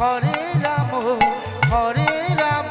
Hare Ram Hare Ram.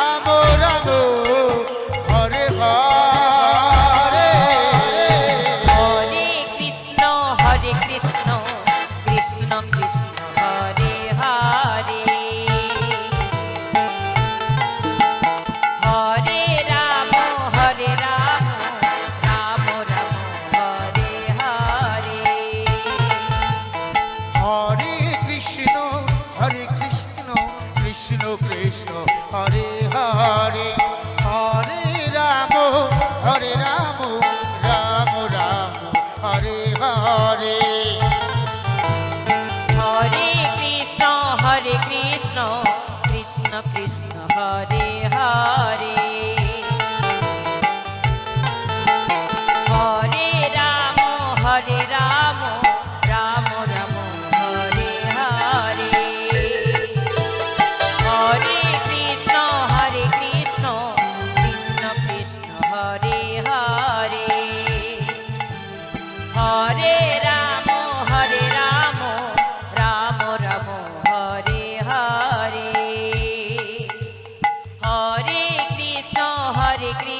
amor, amor. Krishna Hare Krishna.